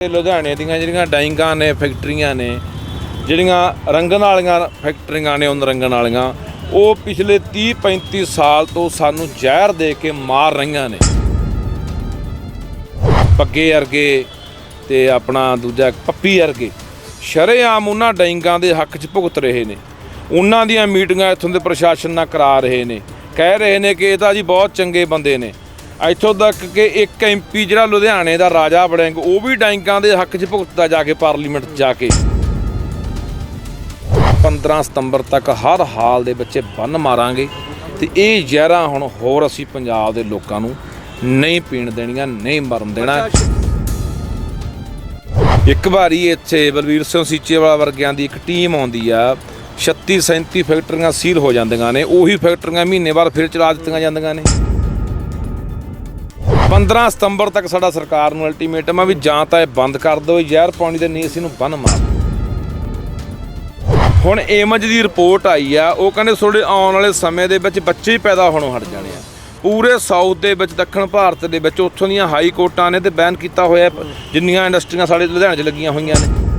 ਲੁਧਿਆਣੇ ਦੀਆਂ ਜਿਹੜੀਆਂ ਡਾਈਂਗਾਂ ਨੇ, ਫੈਕਟਰੀਆਂ ਨੇ, ਜਿਹੜੀਆਂ ਰੰਗਣ ਵਾਲੀਆਂ ਫੈਕਟਰੀਆਂ ਨੇ ਉਹਨਾਂ ਰੰਗਣ ਵਾਲੀਆਂ, ਉਹ ਪਿਛਲੇ 30 35 ਸਾਲ ਤੋਂ ਸਾਨੂੰ ਜ਼ਹਿਰ ਦੇ ਕੇ ਮਾਰ ਰਹੀਆਂ ਨੇ। ਪੱਗੇ ਅਰਗੇ ਤੇ ਆਪਣਾ ਦੂਜਾ ਪੱਪੀ ਅਰਗੇ, ਸ਼ਰੇਆਮ ਉਹਨਾਂ ਡਾਈਂਗਾਂ ਦੇ ਹੱਕ 'ਚ ਭੁਗਤ ਰਹੇ ਨੇ। ਉਹਨਾਂ ਦੀਆਂ ਮੀਟਿੰਗਾਂ ਇੱਥੋਂ ਦੇ ਪ੍ਰਸ਼ਾਸਨ ਨਾਲ ਕਰਾ ਰਹੇ ਨੇ। ਕਹਿ ਰਹੇ ਨੇ ਕਿ ਇਹ ਤਾਂ ਜੀ ਬਹੁਤ ਚੰਗੇ ਬੰਦੇ ਨੇ। ਇੱਥੋਂ ਤੱਕ ਕਿ ਇੱਕ ਐਮਪੀ ਜਿਹੜਾ ਲੁਧਿਆਣੇ ਦਾ ਰਾਜਾ ਵੜਿੰਗ, ਉਹ ਵੀ ਡਾਈਂਗਾਂ ਦੇ ਹੱਕ 'ਚ ਭੁਗਤਦਾ ਜਾ ਕੇ ਪਾਰਲੀਮੈਂਟ 'ਚ ਜਾ ਕੇ। 15 ਸਤੰਬਰ ਤੱਕ ਹਰ ਹਾਲ ਦੇ ਬੱਚੇ ਬੰਨ ਮਾਰਾਂਗੇ ਤੇ ਇਹ ਜ਼ਹਿਰਾਂ ਹੁਣ ਹੋਰ ਅਸੀਂ ਪੰਜਾਬ ਦੇ ਲੋਕਾਂ ਨੂੰ ਨਹੀਂ ਪੀਣ ਦੇਣੀਆਂ, ਨਹੀਂ ਮਰਨ ਦੇਣਾ। ਇੱਕ ਵਾਰੀ ਇੱਥੇ ਬਲਵੀਰ ਸਿੰਘ ਸੀਚੇਵਾਲਾ ਵਰਗਿਆਂ ਦੀ ਇੱਕ ਟੀਮ ਆਉਂਦੀ ਆ 36 37 ਫੈਕਟਰੀਆਂ ਸੀਲ ਹੋ ਜਾਂਦੀਆਂ ਨੇ, ਉਹੀ ਫੈਕਟਰੀਆਂ ਮਹੀਨੇ ਬਾਅਦ ਫਿਰ ਚਲਾ ਦਿੱਤੀਆਂ ਜਾਂਦੀਆਂ ਨੇ। 15 ਸਤੰਬਰ ਤੱਕ ਸਾਡਾ ਸਰਕਾਰ ਨੂੰ ਅਲਟੀਮੇਟਮ ਆ ਵੀ ਜਾਂ ਤਾਂ ਇਹ ਬੰਦ ਕਰ ਦਿਓ ਜ਼ਹਿਰ ਪਾਣੀ ਦੇ ਨਹੀਂ ਅਸੀਂ ਨੂੰ ਬੰਨ ਮਾਰ ਹੁਣ ਏਮਜ ਦੀ ਰਿਪੋਰਟ ਆਈ ਆ, ਉਹ ਕਹਿੰਦੇ ਤੁਹਾਡੇ ਆਉਣ ਵਾਲੇ ਸਮੇਂ ਦੇ ਵਿੱਚ ਬੱਚੇ ਹੀ ਪੈਦਾ ਹੋਣੋਂ ਹਟ ਜਾਣੇ ਆ। ਪੂਰੇ ਸਾਊਥ ਦੇ ਵਿੱਚ, ਦੱਖਣ ਭਾਰਤ ਦੇ ਵਿੱਚ, ਉੱਥੋਂ ਦੀਆਂ ਹਾਈ ਕੋਰਟਾਂ ਨੇ ਤੇ ਬੈਨ ਕੀਤਾ ਹੋਇਆ ਜਿੰਨੀਆਂ ਇੰਡਸਟਰੀਆਂ ਸਾਡੇ ਲੁਧਿਆਣੇ 'ਚ ਲੱਗੀਆਂ ਹੋਈਆਂ ਨੇ।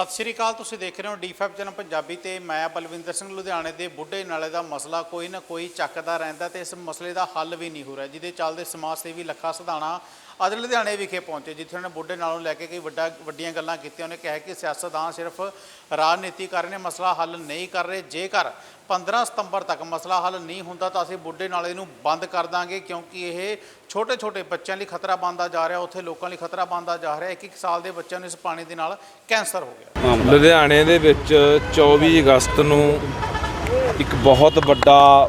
ਸਤਿ ਸ਼੍ਰੀ ਅਕਾਲ, ਤੁਸੀਂ ਦੇਖ ਰਹੇ ਹੋ ਡੀ5 ਚੈਨਲ ਪੰਜਾਬੀ ਤੇ ਮੈਂ ਬਲਵਿੰਦਰ ਸਿੰਘ ਲੁਧਿਆਣੇ ਦੇ ਬੁੱਢੇ ਨਾਲੇ ਦਾ ਮਸਲਾ ਕੋਈ ਨਾ ਕੋਈ ਚੱਕਦਾ ਰਹਿੰਦਾ ਤੇ ਇਸ ਮਸਲੇ ਦਾ ਹੱਲ ਵੀ ਨਹੀਂ ਹੋ ਰਿਹਾ, ਜਿਹਦੇ ਚੱਲਦੇ ਸਮਾਜ ਸੇਵੀ ਲੱਖਾ ਸਧਾਣਾ ਅੱਜ ਲੁਧਿਆਣੇ ਵਿਖੇ ਪਹੁੰਚੇ, ਜਿੱਥੇ ਉਹਨੇ ਬੁੱਢੇ ਨਾਲੋਂ ਲੈ ਕੇ ਕਈ ਵੱਡਾ, ਵੱਡੀਆਂ ਗੱਲਾਂ ਕੀਤੀਆਂ। ਉਹਨੇ ਕਿਹਾ ਕਿ ਸਿਆਸਤਦਾਨ ਸਿਰਫ ਰਾਜਨੀਤੀ ਕਰ ਰਹੇ ਨੇ, ਮਸਲਾ ਹੱਲ ਨਹੀਂ ਕਰ ਰਹੇ। ਜੇਕਰ 15 ਸਤੰਬਰ ਤੱਕ ਮਸਲਾ ਹੱਲ ਨਹੀਂ ਹੁੰਦਾ ਤਾਂ ਅਸੀਂ ਬੁੱਢੇ ਨਾਲੇ ਨੂੰ ਬੰਦ ਕਰ ਦਾਂਗੇ, ਕਿਉਂਕਿ ਇਹ ਛੋਟੇ ਛੋਟੇ ਬੱਚਿਆਂ ਲਈ ਖਤਰਾ ਬਣਦਾ ਜਾ ਰਿਹਾ। ਉੱਥੇ ਲੋਕਾਂ ਲਈ ਖਤਰਾ ਬਣਦਾ ਜਾ ਰਿਹਾ। ਇੱਕ ਇੱਕ ਸਾਲ ਦੇ ਬੱਚਿਆਂ ਨੂੰ ਇਸ ਪਾਣੀ ਦੇ ਨਾਲ ਕੈਂਸਰ ਹੋ ਗਿਆ। ਲੁਧਿਆਣੇ ਦੇ ਵਿੱਚ 24 ਅਗਸਤ ਨੂੰ ਇੱਕ ਬਹੁਤ ਵੱਡਾ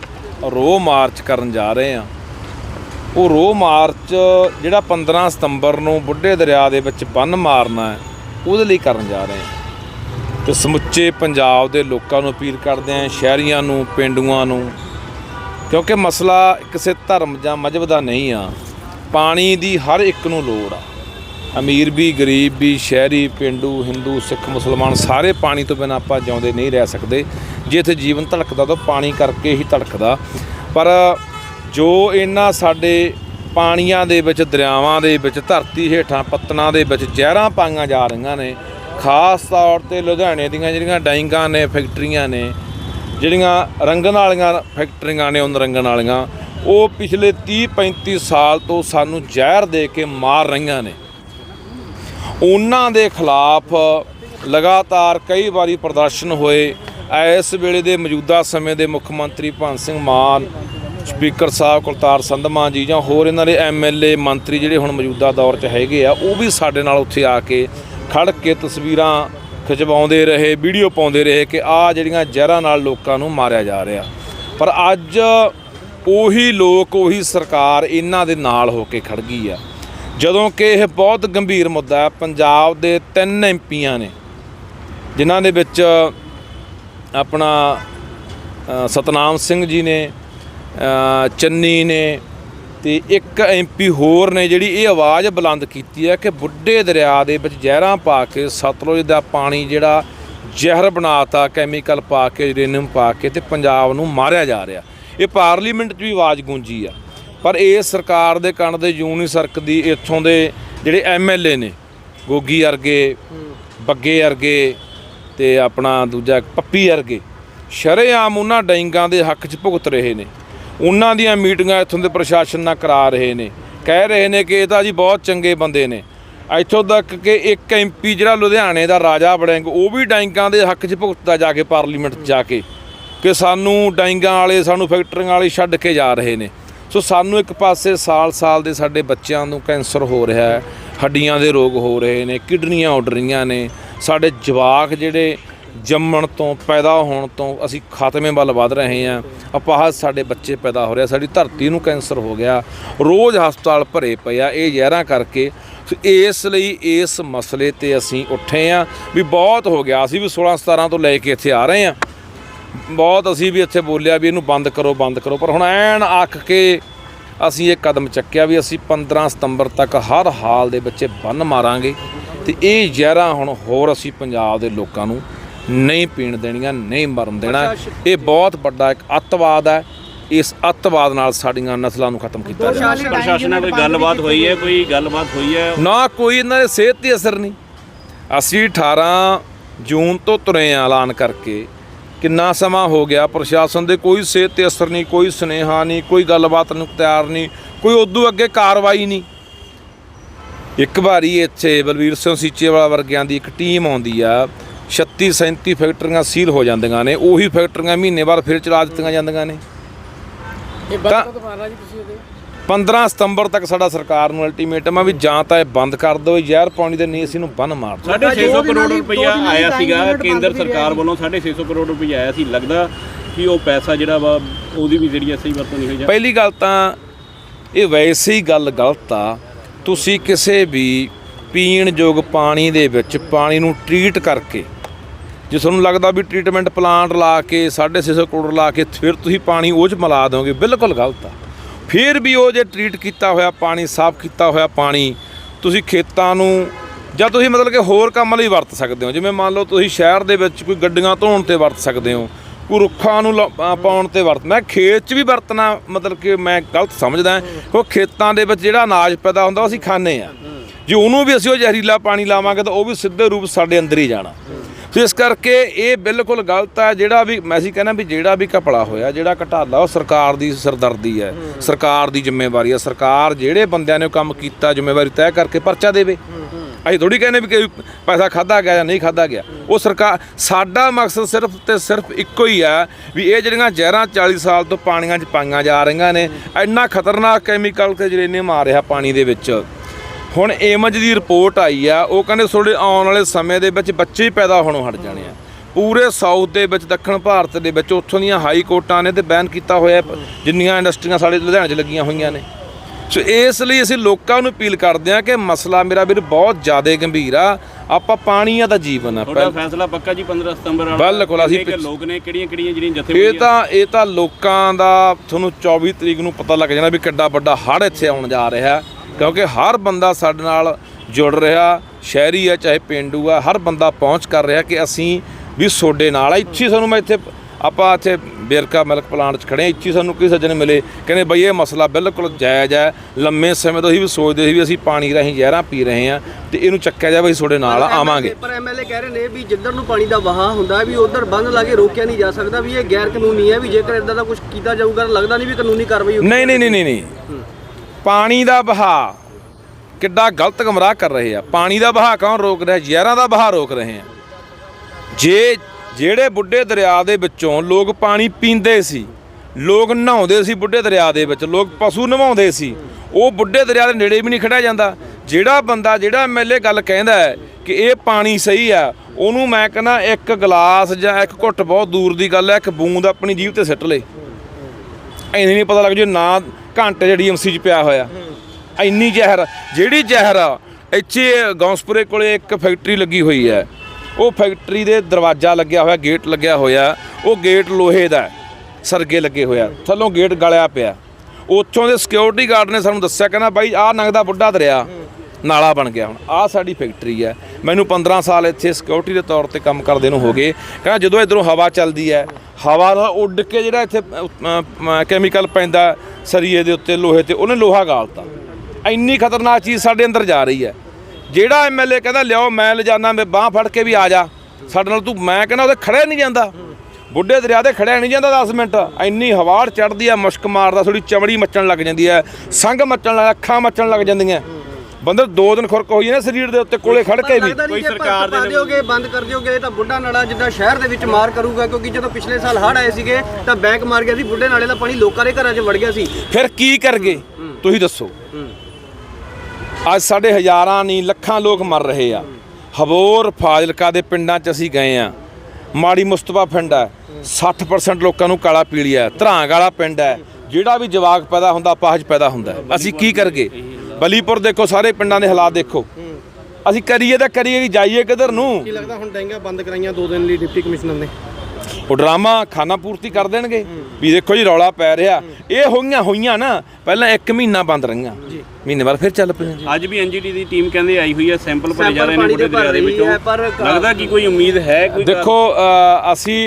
ਰੋਹ ਮਾਰਚ ਕਰਨ ਜਾ ਰਹੇ ਆ ਉਹ ਰੋਹ ਮਾਰਚ ਜਿਹੜਾ 15 ਸਤੰਬਰ ਨੂੰ ਬੁੱਢੇ ਦਰਿਆ ਦੇ ਵਿੱਚ ਬੰਨ ਮਾਰਨਾ ਹੈ, ਉਹਦੇ ਲਈ ਕਰਨ ਜਾ ਰਹੇ ਆ ਤੇ ਸਮੁੱਚੇ ਪੰਜਾਬ ਦੇ ਲੋਕਾਂ ਨੂੰ ਅਪੀਲ ਕਰਦੇ ਹਾਂ, ਸ਼ਹਿਰੀਆਂ ਨੂੰ, ਪਿੰਡੂਆਂ ਨੂੰ, ਕਿਉਂਕਿ ਮਸਲਾ ਕਿਸੇ ਧਰਮ ਜਾਂ ਮਜ਼ਹਬ ਦਾ ਨਹੀਂ ਆ, ਪਾਣੀ ਦੀ ਹਰ ਇੱਕ ਨੂੰ ਲੋੜ ਆ। ਅਮੀਰ ਵੀ, ਗਰੀਬ ਵੀ, ਸ਼ਹਿਰੀ, ਪਿੰਡੂ, ਹਿੰਦੂ, ਸਿੱਖ, ਮੁਸਲਮਾਨ ਸਾਰੇ ਪਾਣੀ ਤੋਂ ਬਿਨਾਂ ਆਪਾਂ ਜਿਉਂਦੇ ਨਹੀਂ ਰਹਿ ਸਕਦੇ। ਜੇ ਇੱਥੇ ਜੀਵਨ ਧੜਕਦਾ ਤਾਂ ਪਾਣੀ ਕਰਕੇ ਹੀ ਧੜਕਦਾ। ਪਰ ਜੋ ਇਹਨਾਂ ਸਾਡੇ ਪਾਣੀਆਂ ਦੇ ਵਿੱਚ, ਦਰਿਆਵਾਂ ਦੇ ਵਿੱਚ, ਧਰਤੀ ਹੇਠਾਂ ਪੱਤਨਾਂ ਦੇ ਵਿੱਚ ਜ਼ਹਿਰਾਂ ਪਾਈਆਂ ਜਾ ਰਹੀਆਂ ਨੇ, ਖਾਸ ਤੌਰ ਤੇ ਲੁਧਿਆਣੇ ਦੀਆਂ ਜਿਹੜੀਆਂ ਡਾਈਂਗਾਂ ਨੇ, ਫੈਕਟਰੀਆਂ ਨੇ, ਜਿਹੜੀਆਂ ਰੰਗਣ ਵਾਲੀਆਂ ਫੈਕਟਰੀਆਂ ਨੇ ਉਹਨਾਂ ਰੰਗਣ ਵਾਲੀਆਂ, ਉਹ ਪਿਛਲੇ 30 35 ਸਾਲ ਤੋਂ ਸਾਨੂੰ ਜ਼ਹਿਰ ਦੇ ਕੇ ਮਾਰ ਰਹੀਆਂ ਨੇ। ਉਹਨਾਂ ਦੇ ਖਿਲਾਫ ਲਗਾਤਾਰ ਕਈ ਵਾਰੀ ਪ੍ਰਦਰਸ਼ਨ ਹੋਏ। ਇਸ ਵੇਲੇ ਦੇ ਮੌਜੂਦਾ ਸਮੇਂ ਦੇ ਮੁੱਖ ਮੰਤਰੀ ਭਗਵੰਤ ਸਿੰਘ ਮਾਨ ਸਪੀਕਰ ਸਾਹਿਬ ਕੁਲਤਾਰ ਸੰਧਮਾ ਜੀ ਜਾਂ ਹੋਰ ਇਹਨਾਂ ਦੇ ਐਮਐਲਏ ਮੰਤਰੀ ਜਿਹੜੇ ਹੁਣ ਮੌਜੂਦਾ ਦੌਰ 'ਚ ਹੈਗੇ ਆ, ਉਹ ਵੀ ਸਾਡੇ ਨਾਲ ਉੱਥੇ ਆ ਕੇ ਖੜ ਕੇ ਤਸਵੀਰਾਂ ਖਿਚਵਾਉਂਦੇ ਰਹੇ, ਵੀਡੀਓ ਪਾਉਂਦੇ ਰਹੇ ਕਿ ਆ ਜਿਹੜੀਆਂ ਜ਼ਹਿਰਾਂ ਨਾਲ ਲੋਕਾਂ ਨੂੰ ਮਾਰਿਆ ਜਾ ਰਿਹਾ। ਪਰ ਅੱਜ ਉਹੀ ਲੋਕ, ਉਹੀ ਸਰਕਾਰ ਇਹਨਾਂ ਦੇ ਨਾਲ ਹੋ ਕੇ ਖੜ ਗਈ ਆ। ਜਦੋਂ ਕਿ ਇਹ ਬਹੁਤ ਗੰਭੀਰ ਮੁੱਦਾ ਹੈ, ਪੰਜਾਬ ਦੇ ਤਿੰਨ ਐਮਪੀਆਂ ਨੇ, ਜਿਨ੍ਹਾਂ ਦੇ ਵਿੱਚ ਆਪਣਾ ਸਤਨਾਮ ਸਿੰਘ ਜੀ ਨੇ ਚੰਨੀ ਨੇ ਤੇ ਇੱਕ ਐਮਪੀ ਹੋਰ ਨੇ ਜਿਹੜੀ ਇਹ ਆਵਾਜ਼ ਬੁਲੰਦ ਕੀਤੀ ਹੈ ਕਿ ਬੁੱਢੇ ਦਰਿਆ ਦੇ ਵਿੱਚ ਜ਼ਹਿਰਾਂ ਪਾ ਕੇ ਸਤਲੁਜ ਦਾ ਪਾਣੀ ਜਿਹੜਾ ਜ਼ਹਿਰ ਬਣਾਤਾ, ਕੈਮੀਕਲ ਪਾ ਕੇ, ਯੂਰੇਨੀਅਮ ਪਾ ਕੇ ਤੇ ਪੰਜਾਬ ਨੂੰ ਮਾਰਿਆ ਜਾ ਰਿਹਾ। ਇਹ ਪਾਰਲੀਮੈਂਟ 'ਚ ਵੀ ਆਵਾਜ਼ ਗੂੰਜੀ ਆ। ਪਰ ਇਹ ਸਰਕਾਰ ਦੇ ਕੰਨ ਦੇ ਜੂੰ ਨਹੀਂ ਸਰਕਦੀ ਇੱਥੋਂ ਦੇ ਜਿਹੜੇ ਐਮਐਲਏ ਨੇ, ਗੋਗੀ ਵਰਗੇ, ਬੱਗੇ ਵਰਗੇ ਤੇ ਆਪਣਾ ਦੂਜਾ ਪੱਪੀ ਵਰਗੇ, ਸ਼ਰੇਆਮ ਉਹਨਾਂ ਡਾਈਂਗਾਂ ਦੇ ਹੱਕ 'ਚ ਭੁਗਤ ਰਹੇ ਨੇ। ਉਹਨਾਂ ਦੀਆਂ ਮੀਟਿੰਗਾਂ ਇੱਥੋਂ ਦੇ ਪ੍ਰਸ਼ਾਸਨ ਨਾਲ ਕਰਾ ਰਹੇ ਨੇ। ਕਹਿ ਰਹੇ ਨੇ ਕਿ ਇਹ ਤਾਂ ਜੀ ਬਹੁਤ ਚੰਗੇ ਬੰਦੇ ਨੇ। ਇੱਥੋਂ ਤੱਕ ਕਿ ਇੱਕ ਐਮਪੀ ਜਿਹੜਾ ਲੁਧਿਆਣੇ ਦਾ ਰਾਜਾ ਵੜਿੰਗ, ਉਹ ਵੀ ਡਾਈਂਗਾਂ ਦੇ ਹੱਕ 'ਚ ਭੁਗਤਦਾ ਜਾ ਕੇ ਪਾਰਲੀਮੈਂਟ 'ਚ ਜਾ ਕੇ। ਕਿ ਸਾਨੂੰ ਡਾਈਂਗਾਂ ਵਾਲੇ, ਸਾਨੂੰ ਫੈਕਟਰੀਆਂ ਵਾਲੇ ਛੱਡ ਕੇ ਜਾ ਰਹੇ ਨੇ। ਸੋ ਸਾਨੂੰ ਇੱਕ ਪਾਸੇ ਸਾਲ-ਸਾਲ ਦੇ ਸਾਡੇ ਬੱਚਿਆਂ ਨੂੰ ਕੈਂਸਰ ਹੋ ਰਿਹਾ ਹੈ, ਹੱਡੀਆਂ ਦੇ ਰੋਗ ਹੋ ਰਹੇ ਨੇ, ਕਿਡਨੀਆਂ ਉੱਡ ਰਹੀਆਂ ਨੇ। ਸਾਡੇ ਜਵਾਕ ਜਿਹੜੇ ਜੰਮਣ ਤੋਂ, ਪੈਦਾ ਹੋਣ ਤੋਂ ਅਸੀਂ ਖਾਤਮੇ ਵੱਲ ਵਧ ਰਹੇ ਹਾਂ। ਅਪਾਹਜ ਸਾਡੇ ਬੱਚੇ ਪੈਦਾ ਹੋ ਰਿਹਾ। ਸਾਡੀ ਧਰਤੀ ਨੂੰ ਕੈਂਸਰ ਹੋ ਗਿਆ। ਰੋਜ਼ ਹਸਪਤਾਲ ਭਰੇ ਪਏ ਆ। ਇਹ ਜ਼ਹਿਰਾਂ ਕਰਕੇ ਇਸ ਲਈ ਇਸ ਮਸਲੇ ਤੇ ਅਸੀਂ ਉੱਠੇ ਆ। ਵੀ ਬਹੁਤ ਹੋ ਗਿਆ। ਅਸੀਂ ਵੀ 16 17 ਤੋਂ ਲੈ ਕੇ ਇੱਥੇ ਆ ਰਹੇ ਆ ਬਹੁਤ ਅਸੀਂ ਵੀ ਇੱਥੇ ਬੋਲਿਆ ਵੀ ਇਹਨੂੰ ਬੰਦ ਕਰੋ ਬੰਦ ਕਰੋ। ਪਰ ਹੁਣ ਐਨ ਅੱਕ ਕੇ ਅਸੀਂ ਇਹ ਕਦਮ ਚੱਕਿਆ ਵੀ ਅਸੀਂ 15 ਸਤੰਬਰ ਤੱਕ ਹਰ ਹਾਲ ਦੇ ਬੱਚੇ ਬੰਨ ਮਾਰਾਂਗੇ। ਤੇ ਇਹ ਜ਼ਹਿਰਾਂ ਹੁਣ ਹੋਰ ਅਸੀਂ ਪੰਜਾਬ ਦੇ ਲੋਕਾਂ ਨੂੰ ਨਹੀਂ ਪੀਣ ਦੇਣੀਆਂ ਨਹੀਂ ਮਰਨ ਦੇਣਾ। ਇਹ ਬਹੁਤ ਵੱਡਾ ਇੱਕ ਅੱਤਵਾਦ ਹੈ। ਇਸ ਅੱਤਵਾਦ ਨਾਲ ਸਾਡੀਆਂ ਨਸਲਾਂ ਨੂੰ ਖਤਮ ਕੀਤਾ ਜਾਵੇ। ਪ੍ਰਸ਼ਾਸਨ ਨਾਲ ਕੋਈ ਗੱਲਬਾਤ ਹੋਈ ਹੈ ਕੋਈ ਗੱਲਬਾਤ ਹੋਈ ਹੈ? ਨਾ ਕੋਈ ਇਹਨਾਂ ਦੇ ਸਿਹਤ ਤੇ ਅਸਰ ਨਹੀਂ। ਅਸੀਂ 18 ਜੂਨ ਤੋਂ ਤੁਰੇ ਆ ਐਲਾਨ ਕਰਕੇ। ਕਿੰਨਾ ਸਮਾਂ ਹੋ ਗਿਆ ਪ੍ਰਸ਼ਾਸਨ ਦੇ ਕੋਈ ਸਿਹਤ ਤੇ ਅਸਰ ਨਹੀਂ ਕੋਈ ਸੁਨੇਹਾ ਨਹੀਂ ਕੋਈ ਗੱਲਬਾਤ ਨੂੰ ਤਿਆਰ ਨਹੀਂ ਕੋਈ ਉਦੋਂ ਅੱਗੇ ਕਾਰਵਾਈ ਨਹੀਂ। ਇੱਕ ਵਾਰੀ ਇੱਥੇ ਬਲਵੀਰ ਸਿੰਘ ਸੀਚੇਵਾਲਾ ਵਰਗਿਆਂ ਦੀ ਇੱਕ ਟੀਮ ਆਉਂਦੀ ਆ। 36 37 ਫੈਕਟਰੀਆਂ ਸੀਲ ਹੋ ਜਾਂਦੀਆਂ ਨੇ ਉਹੀ ਫੈਕਟਰੀਆਂ ਮਹੀਨੇ ਬਾਅਦ ਫਿਰ ਚਲਾ ਦਿੱਤੀਆਂ ਜਾਂਦੀਆਂ ਨੇ। ਇਹ ਬੰਦ ਕਦੋਂ ਮਾਰਨਾ ਜੀ ਤੁਸੀਂ ਉਹਦੇ 15 ਸਤੰਬਰ ਤੱਕ ਸਾਡਾ ਸਰਕਾਰ ਨੂੰ ਅਲਟੀਮੇਟਮ ਆ ਵੀ ਜਾਂ ਤਾਂ ਇਹ ਬੰਦ ਕਰ ਦਿਓ ਜ਼ਹਿਰ ਪਾਣੀ ਦੇ ਨਹੀਂ ਅਸੀਂ ਨੂੰ ਬੰਨ ਮਾਰ ਦਿਓ। 650 ਕਰੋੜ ਰੁਪਈਆ ਆਇਆ ਸੀਗਾ ਕੇਂਦਰ ਸਰਕਾਰ ਵੱਲੋਂ 650 ਕਰੋੜ ਰੁਪਈਆ ਆਇਆ ਸੀ। ਲੱਗਦਾ ਕਿ ਉਹ ਪੈਸਾ ਜਿਹੜਾ ਵਾ ਉਹਦੀ ਵੀ ਜਿਹੜੀ ਸਹੀ ਵਰਤੋਂ ਨਹੀਂ ਹੋਈ ਜਾਂ ਪਹਿਲੀ ਗੱਲ ਤਾਂ ਇਹ ਵੈਸੇ ਹੀ ਗੱਲ ਗਲਤ ਆ ਤੁਸੀਂ ਕਿਸੇ ਵੀ ਪੀਣ ਯੋਗ ਪਾਣੀ ਦੇ ਵਿੱਚ ਪਾਣੀ ਨੂੰ ਟਰੀਟ ਕਰਕੇ ਜੇ ਤੁਹਾਨੂੰ ਲੱਗਦਾ ਵੀ ਟ੍ਰੀਟਮੈਂਟ ਪਲਾਂਟ ਲਾ ਕੇ 650 ਕਰੋੜ ਲਾ ਕੇ, ਫਿਰ ਤੁਸੀਂ ਪਾਣੀ ਉਹ 'ਚ ਮਿਲਾ ਦੋਗੇ ਬਿਲਕੁਲ ਗਲਤ ਆ। ਫਿਰ ਵੀ ਉਹ ਜੇ ਟਰੀਟ ਕੀਤਾ ਹੋਇਆ ਪਾਣੀ, ਸਾਫ਼ ਕੀਤਾ ਹੋਇਆ ਪਾਣੀ, ਤੁਸੀਂ ਖੇਤਾਂ ਨੂੰ ਜਾਂ ਤੁਸੀਂ ਮਤਲਬ ਕਿ ਹੋਰ ਕੰਮ ਲਈ ਵਰਤ ਸਕਦੇ ਹੋ। ਜਿਵੇਂ ਮੰਨ ਲਓ ਤੁਸੀਂ ਸ਼ਹਿਰ ਦੇ ਵਿੱਚ ਕੋਈ ਗੱਡੀਆਂ ਧੋਣ ਤੇ ਵਰਤ ਸਕਦੇ ਹੋ, ਕੋਈ ਰੁੱਖਾਂ ਨੂੰ ਲਾ- ਪਾਉਣ ਤੇ ਵਰਤ। ਮੈਂ ਖੇਤ 'ਚ ਵੀ ਵਰਤਣਾ ਮਤਲਬ ਕਿ ਮੈਂ ਗਲਤ ਸਮਝਦਾ ਉਹ ਖੇਤਾਂ ਦੇ ਵਿੱਚ ਜਿਹੜਾ ਅਨਾਜ ਪੈਦਾ ਹੁੰਦਾ, ਉਹ ਅਸੀਂ ਖਾਂਦੇ ਆ ਜੇ ਉਹਨੂੰ ਵੀ ਅਸੀਂ ਉਹ ਜ਼ਹਿਰੀਲਾ ਪਾਣੀ ਲਾਵਾਂਗੇ, ਤਾਂ ਉਹ ਵੀ ਸਿੱਧੇ ਰੂਪ ਸਾਡੇ ਅੰਦਰ ਹੀ ਜਾਣਾ। ਸੋ ਇਸ ਕਰਕੇ ਇਹ ਬਿਲਕੁਲ ਗਲਤ ਹੈ, ਜਿਹੜਾ ਵੀ ਮੈਂ ਅਸੀਂ ਕਹਿੰਦਾ ਵੀ ਜਿਹੜਾ ਵੀ ਘਪਲਾ ਹੋਇਆ, ਜਿਹੜਾ ਘਟਾਲਾ, ਉਹ ਸਰਕਾਰ ਦੀ ਸਰਦਰਦੀ ਹੈ, ਸਰਕਾਰ ਦੀ ਜ਼ਿੰਮੇਵਾਰੀ ਹੈ। ਸਰਕਾਰ ਜਿਹੜੇ ਬੰਦਿਆਂ ਨੇ ਉਹ ਕੰਮ ਕੀਤਾ, ਜ਼ਿੰਮੇਵਾਰੀ ਤੈਅ ਕਰਕੇ ਪਰਚਾ ਦੇਵੇ। ਅਸੀਂ ਥੋੜੀ ਕਹਿੰਦੇ ਵੀ ਕਿ ਪੈਸਾ ਖਾਦਾ ਗਿਆ ਜਾਂ ਨਹੀਂ ਖਾਦਾ ਗਿਆ। ਉਹ ਸਰਕਾਰ, ਸਾਡਾ ਮਕਸਦ ਸਿਰਫ ਤੇ ਸਿਰਫ ਇੱਕੋ ਹੀ ਹੈ ਵੀ ਇਹ ਜਿਹੜੀਆਂ ਜ਼ਹਿਰਾਂ 40 ਸਾਲ ਤੋਂ ਪਾਣੀਆਂ 'ਚ ਪਾਈਆਂ ਜਾ ਰਹੀਆਂ ਨੇ, ਇੰਨਾ ਖਤਰਨਾਕ ਕੈਮੀਕਲ ਤੇ ਜਰੇਨੀਅਮ ਆ ਰਿਹਾ ਪਾਣੀ ਦੇ ਵਿੱਚ। ਹੁਣ ਏਮਜ ਦੀ ਰਿਪੋਰਟ ਆਈ ਆ ਉਹ ਕਹਿੰਦੇ ਤੁਹਾਡੇ ਆਉਣ ਵਾਲੇ ਸਮੇਂ ਦੇ ਵਿੱਚ ਬੱਚੇ ਹੀ ਪੈਦਾ ਹੋਣੋਂ ਹਟ ਜਾਣੇ ਆ। ਪੂਰੇ ਸਾਊਥ ਦੇ ਵਿੱਚ ਦੱਖਣ ਭਾਰਤ ਦੇ ਵਿੱਚ ਉੱਥੋਂ ਦੀਆਂ ਹਾਈ ਕੋਰਟਾਂ ਨੇ ਤੇ ਬੈਨ ਕੀਤਾ ਹੋਇਆ ਜਿੰਨੀਆਂ ਇੰਡਸਟਰੀਆਂ ਸਾਡੇ ਲੁਧਿਆਣੇ 'ਚ ਲੱਗੀਆਂ ਹੋਈਆਂ ਨੇ। ਸੋ ਇਸ ਲਈ ਅਸੀਂ ਲੋਕਾਂ ਨੂੰ ਅਪੀਲ ਕਰਦੇ ਹਾਂ ਕਿ ਮਸਲਾ ਮੇਰਾ ਵੀਰ ਬਹੁਤ ਜ਼ਿਆਦਾ ਗੰਭੀਰ ਆ। ਆਪਾਂ ਪਾਣੀ ਆ ਤਾਂ ਜੀਵਨ ਆ ਤੁਹਾਡਾ ਫੈਸਲਾ ਪੱਕਾ ਜੀ 15 ਸਤੰਬਰ ਵਾਲਾ? ਬਿਲਕੁਲ, ਅਸੀਂ ਕੁ ਲੋਕ ਨੇ ਕਿਹੜੀਆਂ ਕਿਹੜੀਆਂ ਜਿਹੜੀਆਂ ਇਹ ਜਥੇਬੰਦੀਆਂ ਤਾਂ ਇਹ ਤਾਂ ਲੋਕਾਂ ਦਾ ਤੁਹਾਨੂੰ 24 ਤਰੀਕ ਨੂੰ ਪਤਾ ਲੱਗ ਜਾਣਾ ਵੀ ਕਿੱਡਾ ਵੱਡਾ ਹੜ੍ਹ ਇੱਥੇ ਆਉਣ ਜਾ ਰਿਹਾ। ਹੈ। ਕਿਉਂਕਿ ਹਰ ਬੰਦਾ ਸਾਡੇ ਨਾਲ ਜੁੜ ਰਿਹਾ ਸ਼ਹਿਰੀ ਆ ਚਾਹੇ ਪਿੰਡੂ ਆ ਹਰ ਬੰਦਾ ਪਹੁੰਚ ਕਰ ਰਿਹਾ ਕਿ ਅਸੀਂ ਵੀ ਸੋਡੇ ਨਾਲ ਆ। ਇੱਥੇ ਹੀ ਸਾਨੂੰ ਮੈਂ ਇੱਥੇ ਆਪਾਂ ਇੱਥੇ ਬੇਰਕਾ ਮਿਲਕ ਪਲਾਂਟ 'ਚ ਖੜੇ ਹਾਂ ਇੱਥੇ ਹੀ ਸਾਨੂੰ ਕਿਸੇ ਸੱਜਣ ਮਿਲੇ ਕਹਿੰਦੇ ਬਈ ਇਹ ਮਸਲਾ ਬਿਲਕੁਲ ਜਾਇਜ਼ ਹੈ ਲੰਮੇ ਸਮੇਂ ਤੋਂ ਅਸੀਂ ਵੀ ਸੋਚਦੇ ਸੀ ਵੀ ਅਸੀਂ ਪਾਣੀ ਰਾਹੀਂ ਜ਼ਹਿਰਾਂ ਪੀ ਰਹੇ ਹਾਂ ਤੇ ਇਹਨੂੰ ਚੱਕਿਆ ਜਾਵੇ ਅਸੀਂ ਤੁਹਾਡੇ ਨਾਲ ਆਵਾਂਗੇ। ਪਰ ਐਮਐਲਏ ਕਹਿ ਰਹੇ ਨੇ ਵੀ ਜਿੱਧਰ ਨੂੰ ਪਾਣੀ ਦਾ ਵਹਾਅ ਹੁੰਦਾ ਹੈ ਵੀ ਉਧਰ ਬੰਦ ਲਾ ਕੇ ਰੋਕਿਆ ਨਹੀਂ ਜਾ ਸਕਦਾ ਵੀ ਇਹ ਗੈਰ ਕਾਨੂੰਨੀ ਹੈ ਵੀ ਜੇਕਰ ਇਦਾਂ ਦਾ ਕੁਝ ਕੀਤਾ ਜਾਊਗਾ ਤਾਂ ਲੱਗਦਾ ਨਹੀਂ ਵੀ ਕਾਨੂੰਨੀ ਕਾਰਵਾਈ ਹੋਊਗੀ ਨਹੀਂ ਨਹੀਂ ਨਹੀਂ ਨਹੀਂ ਨਹੀਂ। ਪਾਣੀ ਦਾ ਬਹਾ ਕਿੱਡਾ ਗਲਤ ਗਮਰਾਹ ਕਰ ਰਹੇ ਆ। ਪਾਣੀ ਦਾ ਬਹਾ ਕੌਣ ਰੋਕ ਰਿਹਾ? ਜ਼ਹਿਰਾਂ ਦਾ ਬਹਾ ਰੋਕ ਰਹੇ ਆ। ਜੇ ਜਿਹੜੇ ਬੁੱਢੇ ਦਰਿਆ ਦੇ ਵਿੱਚੋਂ ਲੋਕ ਪਾਣੀ ਪੀਂਦੇ ਸੀ, ਲੋਕ ਨਹਾਉਂਦੇ ਸੀ ਬੁੱਢੇ ਦਰਿਆ ਦੇ ਵਿੱਚ, ਲੋਕ ਪਸ਼ੂ ਨਵਾਉਂਦੇ ਸੀ, ਉਹ ਬੁੱਢੇ ਦਰਿਆ ਦੇ ਨੇੜੇ ਵੀ ਨਹੀਂ ਖੜਿਆ ਜਾਂਦਾ। ਜਿਹੜਾ ਬੰਦਾ, ਜਿਹੜਾ ਐਮਐਲਏ ਗੱਲ ਕਹਿੰਦਾ ਹੈ ਕਿ ਇਹ ਪਾਣੀ ਸਹੀ ਆ, ਉਹਨੂੰ ਮੈਂ ਕਹਿੰਦਾ ਇੱਕ ਗਲਾਸ ਜਾਂ ਇੱਕ ਘੁੱਟ ਬਹੁਤ ਦੂਰ ਦੀ ਗੱਲ ਹੈ, ਇੱਕ ਬੂੰਦ ਆਪਣੀ ਜੀਭ ਤੇ ਸਿੱਟ ਲੇ। ਐਨੀ ਨਹੀਂ ਪਤਾ ਲੱਗ ਜੂ ਨਾ ਘੰਟੇ ਜਿਹੜੀ ਐਮਸੀ ਚ ਪਿਆ ਹੋਇਆ। ਇੰਨੀ ਜ਼ਹਿਰ ਜਿਹੜੀ ਜ਼ਹਿਰ ਆ, ਇੱਥੇ ਗੌਂਸਪੁਰੇ ਕੋਲੇ ਇੱਕ ਫੈਕਟਰੀ ਲੱਗੀ ਹੋਈ ਹੈ। ਉਹ ਫੈਕਟਰੀ ਦੇ ਦਰਵਾਜ਼ਾ ਲੱਗਿਆ ਹੋਇਆ ਗੇਟ ਲੱਗਿਆ ਹੋਇਆ। ਉਹ ਗੇਟ ਲੋਹੇ ਦਾ ਸਰਗੇ ਲੱਗੇ ਹੋਇਆ ਥੱਲੋਂ ਗੇਟ ਗਲਿਆ ਪਿਆ। ਉੱਥੋਂ ਦੇ ਸਿਕਿਉਰਿਟੀ ਗਾਰਡ ਨੇ ਸਾਨੂੰ ਦੱਸਿਆ, ਕਹਿੰਦਾ ਬਾਈ ਆਹ ਨੰਗਦਾ ਬੁੱਢਾ ਦਰਿਆ, ਨਾਲਾ ਬਣ ਗਿਆ ਹੁਣ। ਆਹ ਸਾਡੀ ਫੈਕਟਰੀ ਹੈ। ਮੈਨੂੰ 15 ਸਾਲ ਇੱਥੇ ਸਿਕਿਉਰਿਟੀ ਦੇ ਤੌਰ ਤੇ ਕੰਮ ਕਰਦੇ ਨੂੰ ਹੋ ਗਏ। ਕਹਿੰਦਾ ਜਦੋਂ ਇਧਰੋਂ ਹਵਾ ਚੱਲਦੀ ਹੈ, ਹਵਾ ਦਾ ਉੱਡ ਕੇ ਜਿਹੜਾ ਇੱਥੇ ਕੈਮੀਕਲ ਪੈਂਦਾ ਸਰੀਏ ਦੇ ਉੱਤੇ, ਲੋਹੇ ਤੇ, ਉਹਨੇ ਲੋਹਾ ਗਾਲਤਾ। ਇੰਨੀ ਖਤਰਨਾਕ ਚੀਜ਼ ਸਾਡੇ ਅੰਦਰ ਜਾ ਰਹੀ ਹੈ। ਜਿਹੜਾ ਐਮਐਲਏ ਕਹਿੰਦਾ, ਲਿਆਓ, ਮੈਂ ਲਿਜਾਨਾ, ਮੈਂ ਬਾਹ ਫੜ ਕੇ ਵੀ ਆ ਜਾ। ਸਾਡੇ ਨਾਲ ਤੂੰ, ਮੈਂ ਕਹਿੰਦਾ, ਉਹਦੇ ਖੜਿਆ ਨਹੀਂ ਜਾਂਦਾ। ਬੁੱਢੇ ਦਰਿਆ ਤੇ ਖੜਿਆ ਨਹੀਂ ਜਾਂਦਾ 10 ਮਿੰਟ। ਇੰਨੀ ਹਵਾੜ ਚੜਦੀ ਆ ਮੁਸ਼ਕ ਮਾਰਦਾ ਥੋੜੀ ਚਮੜੀ ਮੱਚਣ ਲੱਗ ਜਾਂਦੀ ਹੈ ਸੰਗ ਮੱਚਣ ਲੱਗ, ਅੱਖਾਂ ਮੱਚਣ ਲੱਗ ਜਾਂਦੀਆਂ। ਬੰਦੇ ਨੂੰ ਦੋ ਦਿਨ ਖੁਰਕ ਹੋਈ ਨਾ ਸਰੀਰ ਦੇ ਉੱਤੇ ਕੋਲੇ ਖੜ ਕੇ ਵੀ। ਕੋਈ ਸਰਕਾਰ ਦੇ ਦਿਓਗੇ ਬੰਦ ਕਰ ਦਿਓਗੇ ਤਾਂ ਬੁੱਢਾ ਨਾਲਾ ਜਿੱਦਾਂ ਸ਼ਹਿਰ ਦੇ ਵਿੱਚ ਮਾਰ ਕਰੂਗਾ ਕਿਉਂਕਿ ਜਦੋਂ ਪਿਛਲੇ ਸਾਲ ਹੜ੍ਹ ਆਏ ਸੀਗੇ ਤਾਂ ਬੈਂਕ ਮਾਰ ਗਿਆ ਸੀ ਬੁੱਢੇ ਨਾਲੇ ਦਾ ਪਾਣੀ ਲੋਕਾਂ ਦੇ ਘਰਾਂ 'ਚ ਵੜ ਗਿਆ ਸੀ। ਫਿਰ ਕੀ ਕਰਗੇ? ਤੁਸੀਂ ਦੱਸੋ। ਅੱਜ ਸਾਡੇ ਹਜ਼ਾਰਾਂ ਨਹੀਂ ਲੱਖਾਂ ਲੋਕ ਮਰ ਰਹੇ ਆ। ਹਬੋਰ ਫਾਜ਼ਿਲਕਾ ਦੇ ਪਿੰਡਾਂ 'ਚ ਅਸੀਂ ਗਏ ਆ। ਮਾੜੀ ਮੁਸਤਫਾ ਪਿੰਡ ਹੈ। 60% ਲੋਕਾਂ ਨੂੰ ਕਾਲਾ ਪੀਲੀਆ ਹੈ। ਧਰਾਂਗ ਵਾਲਾ ਪਿੰਡ ਹੈ। ਜਿਹੜਾ ਵੀ ਜਵਾਕ ਪੈਦਾ ਹੁੰਦਾ ਪਾਹਜ ਪੈਦਾ ਹੁੰਦਾ। ਅਸੀਂ ਕੀ ਕਰਗੇ? ਬਲੀਪੁਰ ਦੇਖੋ ਸਾਰੇ ਪਿੰਡਾਂ ਦੇ ਹਾਲਾਤ ਦੇਖੋ। ਅਸੀਂ ਕਰੀਏ ਤਾਂ ਕਰੀਏ ਕਿ ਜਾਈਏ ਕਿਧਰ ਨੂੰ? ਕੀ ਲੱਗਦਾ ਹੁਣ ਡੈਂਗਾ ਬੰਦ ਕਰਾਈਆਂ ਦੋ ਦਿਨ ਲਈ ਡਿਪਟੀ ਕਮਿਸ਼ਨਰ ਨੇ? ਉਹ ਡਰਾਮਾ ਖਾਨਾ ਪੂਰਤੀ ਕਰ ਦੇਣਗੇ। ਵੀ ਦੇਖੋ ਜੀ ਰੌਲਾ ਪੈ ਰਿਹਾ। ਇਹ ਹੋਈਆਂ ਹੋਈਆਂ ਨਾ ਪਹਿਲਾਂ 1 ਮਹੀਨਾ ਬੰਦ ਰਹੀਆਂ। ਮਹੀਨੇ ਬਾਅਦ ਫਿਰ ਚੱਲ ਪਈਆਂ। ਅੱਜ ਵੀ ਐਨਜੀਟੀ ਦੀ ਟੀਮ ਕਹਿੰਦੇ ਆਈ ਹੋਈ ਹੈ ਸੈਂਪਲ ਭਰੇ ਜਾ ਰਹੇ ਨੇ ਬੁੱਢੇ ਦਰਿਆ ਦੇ ਵਿੱਚੋਂ। ਹੈ, ਲੱਗਦਾ ਕਿ ਕੋਈ ਉਮੀਦ ਹੈ ਕੋਈ ਦੇਖੋ ਅਸੀਂ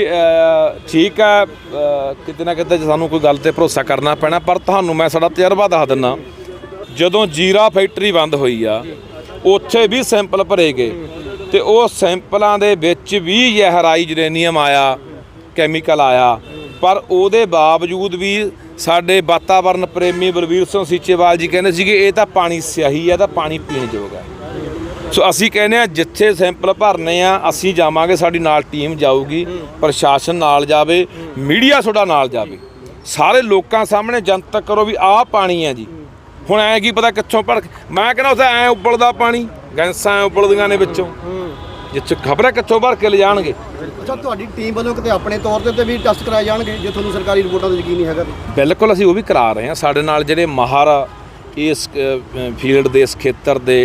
ਠੀਕ ਆ ਅ, ਕਿਤੇ ਨਾ ਕਿਤੇ ਸਾਨੂੰ ਕੋਈ ਗੱਲ ਤੇ ਭਰੋਸਾ ਕਰਨਾ ਪੈਣਾ ਪਰ ਤੁਹਾਨੂੰ ਮੈਂ ਸਾਡਾ ਤਜਰਬਾ ਦੱਸ ਦਿੰਨਾ ਜਦੋਂ ਜੀਰਾ ਫੈਕਟਰੀ ਬੰਦ ਹੋਈ ਆ, ਉੱਥੇ ਵੀ ਸੈਂਪਲ ਭਰੇ ਗਏ। ਤੇ ਉਹ ਸੈਂਪਲਾਂ ਦੇ ਵਿੱਚ ਵੀ ਜ਼ਹਿਰਾਈ ਯੂਰੇਨੀਅਮ ਆਇਆ, ਕੈਮੀਕਲ ਆਇਆ। ਪਰ ਉਹਦੇ ਬਾਵਜੂਦ ਵੀ ਸਾਡੇ ਵਾਤਾਵਰਣ ਪ੍ਰੇਮੀ ਬਲਵੀਰ ਸਿੰਘ ਸੀਚੇਵਾਲ ਜੀ ਕਹਿੰਦੇ ਸੀਗੇ, ਇਹ ਤਾਂ ਪਾਣੀ ਸਿਆਹੀ ਆ ਤਾਂ ਪਾਣੀ ਪੀਣ ਯੋਗ ਹੈ ਸੋ ਅਸੀਂ ਕਹਿੰਦੇ ਆ ਜਿੱਥੇ ਸੈਂਪਲ ਭਰਨੇ ਆ, ਅਸੀਂ ਜਾਵਾਂਗੇ, ਸਾਡੀ ਨਾਲ ਟੀਮ ਜਾਊਗੀ, ਪ੍ਰਸ਼ਾਸਨ ਨਾਲ ਜਾਵੇ, ਮੀਡੀਆ ਤੁਹਾਡਾ ਨਾਲ ਜਾਵੇ। ਸਾਰੇ ਲੋਕਾਂ ਸਾਹਮਣੇ ਜਨਤਕ ਕਰੋ ਵੀ ਆਹ ਪਾਣੀ ਹੈ ਜੀ। ਹੁਣ ਐ ਕੀ ਪਤਾ ਕਿੱਥੋਂ ਭਰ ਮੈਂ ਕਹਿੰਦਾ ਉੱਥੇ ਐ ਉੱਬਲਦਾ ਪਾਣੀ ਗੈਸਾਂ ਐਂ ਉੱਬਲਦੀਆਂ ਨੇ ਵਿੱਚੋਂ। ਜਿੱਥੇ ਖਬਰ ਕਿੱਥੋਂ ਭਰ ਕੇ ਲਿਜਾਣਗੇ? ਅੱਛਾ ਤੁਹਾਡੀ ਟੀਮ ਵੱਲੋਂ ਕਿਤੇ ਆਪਣੇ ਤੌਰ ਤੇ ਤੇ ਵੀ ਟੈਸਟ ਕਰਾਏ ਜਾਣਗੇ ਜੇ ਤੁਹਾਨੂੰ ਸਰਕਾਰੀ ਰਿਪੋਰਟਾਂ ਤੇ ਯਕੀਨ ਨਹੀਂ ਹੈਗਾ। ਬਿਲਕੁਲ ਅਸੀਂ ਉਹ ਵੀ ਕਰਾ ਰਹੇ ਹਾਂ। ਸਾਡੇ ਨਾਲ ਜਿਹੜੇ ਮਾਹਰ ਇਸ ਫੀਲਡ ਦੇ ਇਸ ਖੇਤਰ ਦੇ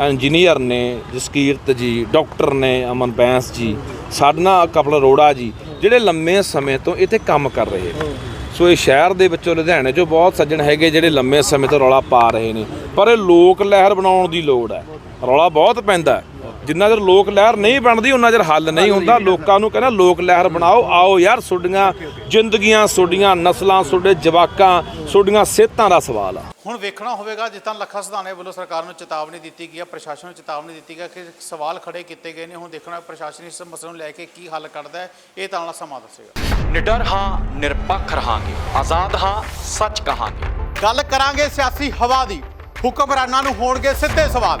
ਇੰਜੀਨੀਅਰ ਨੇ ਜਸਕੀਰਤ ਜੀ ਡਾਕਟਰ ਨੇ ਅਮਨ ਬੈਂਸ ਜੀ ਸਾਡੇ ਨਾਲ ਕਪਲ ਅਰੋੜਾ ਜੀ ਜਿਹੜੇ ਲੰਮੇ ਸਮੇਂ ਤੋਂ ਇੱਥੇ ਕੰਮ ਕਰ ਰਹੇ ਨੇ। ਸੋ ਇਹ ਸ਼ਹਿਰ ਦੇ ਵਿੱਚੋਂ ਲੁਧਿਆਣੇ 'ਚੋਂ ਬਹੁਤ ਸੱਜਣ ਹੈਗੇ ਜਿਹੜੇ ਲੰਮੇ ਸਮੇਂ ਤੋਂ ਰੌਲਾ ਪਾ ਰਹੇ ਨੇ। ਪਰ ਇਹ ਲੋਕ ਲਹਿਰ ਬਣਾਉਣ ਦੀ ਲੋੜ ਹੈ। ਰੌਲਾ ਬਹੁਤ ਪੈਂਦਾ ਜਿੰਨਾ ਚਿਰ ਲੋਕ ਲਹਿਰ ਨਹੀਂ ਬਣਦੀ ਉਹਨਾਂ ਚਿਰ ਹੱਲ ਨਹੀਂ ਹੁੰਦਾ। ਲੋਕਾਂ ਨੂੰ ਕਹਿੰਦਾ ਲੋਕ ਲਹਿਰ ਬਣਾਓ ਆਓ ਯਾਰ ਤੁਹਾਡੀਆਂ ਜ਼ਿੰਦਗੀਆਂ ਤੁਹਾਡੀਆਂ ਨਸਲਾਂ ਤੁਹਾਡੇ ਜਵਾਕਾਂ ਤੁਹਾਡੀਆਂ ਸਿਹਤਾਂ ਦਾ ਸਵਾਲ ਆ। ਹੁਣ ਵੇਖਣਾ ਹੋਵੇਗਾ ਜਿਸ ਤਰ੍ਹਾਂ ਲੱਖਾ ਸਿਧਾਣੇ ਵੱਲੋਂ ਸਰਕਾਰ ਨੂੰ ਚੇਤਾਵਨੀ ਦਿੱਤੀ ਗਈ ਹੈ ਪ੍ਰਸ਼ਾਸਨ ਨੂੰ ਚੇਤਾਵਨੀ ਦਿੱਤੀ ਗਈ ਹੈ ਕਿ ਸਵਾਲ ਖੜੇ ਕੀਤੇ ਗਏ ਨੇ। ਹੁਣ ਦੇਖਣਾ ਪ੍ਰਸ਼ਾਸਨ ਇਸ ਮਸਲੇ ਨੂੰ ਲੈ ਕੇ ਕੀ ਹੱਲ ਕੱਢਦਾ ਹੈ ਇਹ ਤਾਂ ਵਾਲਾ ਸਮਾਂ ਦੱਸੇਗਾ। ਨਿਡਰ ਹਾਂ ਨਿਰਪੱਖ ਰਹਾਂਗੇ। ਆਜ਼ਾਦ ਹਾਂ ਸੱਚ ਕਹਾਂਗੇ। ਗੱਲ ਕਰਾਂਗੇ ਸਿਆਸੀ ਹਵਾ ਦੀ। ਹੁਕਮਰਾਨਾਂ ਨੂੰ ਹੋਣਗੇ ਸਿੱਧੇ ਸਵਾਲ।